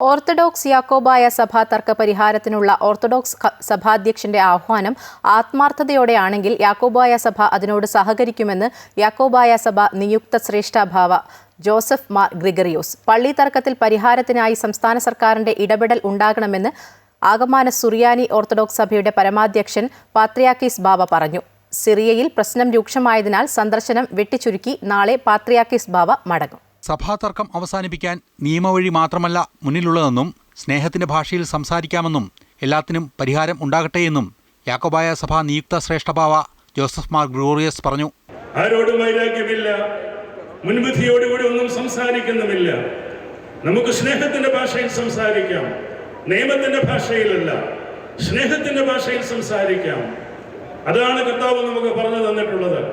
Orthodox Yakobaya സഭ തർക്ക പരിഹാരത്തിനുള്ള orthodox സഭാധ്യക്ഷന്റെ ആഹ്വാനം ആത്മാർത്ഥതയോടെയാണെങ്കിൽ യാക്കോബായ സഭ അതിനോട് സഹകരിക്കുമെന്ന് യാക്കോബായ സഭ നിയുക്ത ശ്രേഷ്ഠഭാവ ജോസഫ് മാർ ഗ്രിഗറിയോസ്. പള്ളി തർക്കത്തിൽ പരിഹാരത്തിനായി സംസ്ഥാന സർക്കാരിന്റെ ഇടപെടൽ ഉണ്ടാകണമെന്ന് ആഗമാന സുറിയാനി ഓർത്തഡോക്സ് സഭയുടെ പരമാധ്യക്ഷൻ പാത്രിയാക്കീസ് ബാബ പറഞ്ഞു. സിറിയയിൽ പ്രശ്നം രൂക്ഷമായതിനാൽ സന്ദർശനം വെട്ടിച്ചുരുക്കി നാളെ പാത്രിയാക്കീസ് ബാബ മടങ്ങും. സഭാതർക്കം അവസാനിപ്പിക്കാൻ നിയമവഴി മാത്രമല്ല മുന്നിലുള്ളതെന്നും സ്നേഹത്തിന്റെ ഭാഷയിൽ സംസാരിക്കാമെന്നും എല്ലാത്തിനും പരിഹാരം ഉണ്ടാകട്ടെയെന്നും യാക്കോബായ സഭ നിയുക്ത ശ്രേഷ്ഠഭാവ ജോസഫ് മാർ ഗ്ലോറിയസ് പറഞ്ഞു. ആരോടും വൈരാഗ്യമില്ല. മുൻവിധിയോടുകൂടി ഒന്നും സംസാരിക്കുന്നുമില്ല. നമുക്ക് സ്നേഹത്തിന്റെ ഭാഷയിൽ സംസാരിക്കാം. നിയമത്തിന്റെ ഭാഷയിലല്ല. സ്നേഹത്തിന്റെ ഭാഷയിൽ സംസാരിക്കാം. അതാണ് കർത്താവ് നമുക്ക് പറഞ്ഞു തന്നിട്ടുള്ളത്.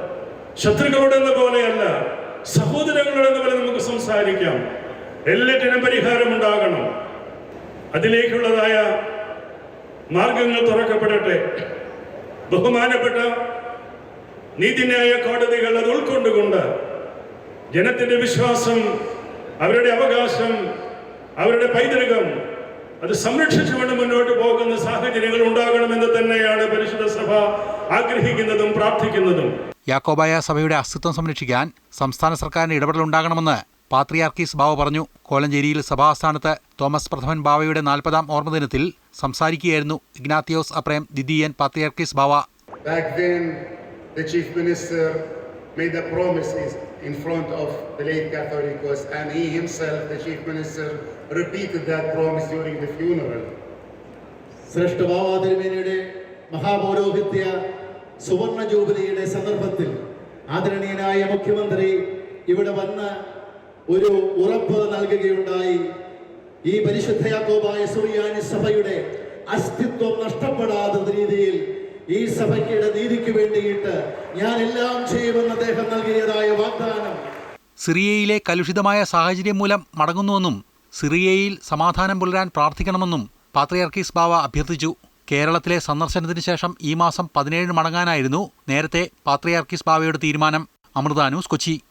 ശത്രുക്കളോടെന്ന പോലെയല്ല. സഹോദരങ്ങളോടെന്ന പോലെ നമുക്ക് സംസാരിക്കാം. എല്ലാറ്റിനും പരിഹാരം ഉണ്ടാകണം. അതിലേക്കുള്ളതായ മാർഗങ്ങൾ തുറക്കപ്പെടട്ടെ. ബഹുമാനപ്പെട്ട നീതിന്യായ കോടതികൾ അത് ഉൾക്കൊണ്ടുകൊണ്ട് ജനത്തിന്റെ വിശ്വാസം അവരുടെ അവകാശം അവരുടെ പൈതൃകം അത് സംരക്ഷിച്ചുകൊണ്ട് മുന്നോട്ട് പോകുന്ന സാഹചര്യങ്ങൾ ഉണ്ടാകണമെന്ന് തന്നെയാണ് പരിശുദ്ധ സഭ ആഗ്രഹിക്കുന്നതും പ്രാർത്ഥിക്കുന്നതും. യാക്കോബായ സഭയുടെ അസ്തിത്വം സംരക്ഷിക്കാൻ സംസ്ഥാന സർക്കാരിന് ഇടപെടലുണ്ടാകണമെന്ന് പാത്രിയാർക്കീസ് ബാവ പറഞ്ഞു കോലഞ്ചേരിയിൽ സഭാസ്ഥാനത്ത് തോമസ് പ്രഥമൻ ബാവയുടെ നാൽപ്പതാം ഓർമ്മദിനത്തിൽ സംസാരിക്കുകയായിരുന്നു ഇഗ്നാത്തിയോസ് അപ്രേം ദിദിയൻ പാത്രിയാർക്കീസ് Bava Back then, the chief minister made a promises in front of the late Catholicos, and he himself, the chief minister, repeated that promise during the funeral. ശ്രേഷ്ഠ ബാബാ മഹാപൗരോഹിത്യ സുവർണ ജൂബിലിയുടെ സന്ദർഭത്തിൽ ആദരണീയനായ മുഖ്യമന്ത്രി ഇവിടെ വന്ന് ഒരു ഉറപ്പ് നൽകുകയുണ്ടായി. ഈ പരിശുദ്ധ യാക്കോബായ സുറിയാനി സഭയുടെ അസ്തിത്വം നഷ്ടപ്പെടാത്ത രീതിയിൽ ഈ സഭയ്ക്കിടെ നീതിക്ക് വേണ്ടിയിട്ട് ഞാൻ എല്ലാം ചെയ്യുമെന്ന് അദ്ദേഹം നൽകിയതായ വാഗ്ദാനം. സിറിയയിലെ കലുഷിതമായ സാഹചര്യം മൂലം മടങ്ങുന്നുവെന്നും സിറിയയിൽ സമാധാനം പുലരാൻ പ്രാർത്ഥിക്കണമെന്നും പാത്രിയാർക്കീസ് ബാവ അഭ്യർത്ഥിച്ചു. കേരളത്തിലെ സന്ദർശനത്തിന് ശേഷം ഈ മാസം പതിനേഴിന് മടങ്ങാനായിരുന്നു നേരത്തെ പാത്രിയാർക്കിസ് ബാവയുടെ തീരുമാനം. അമൃതാനൂസ് കൊച്ചി.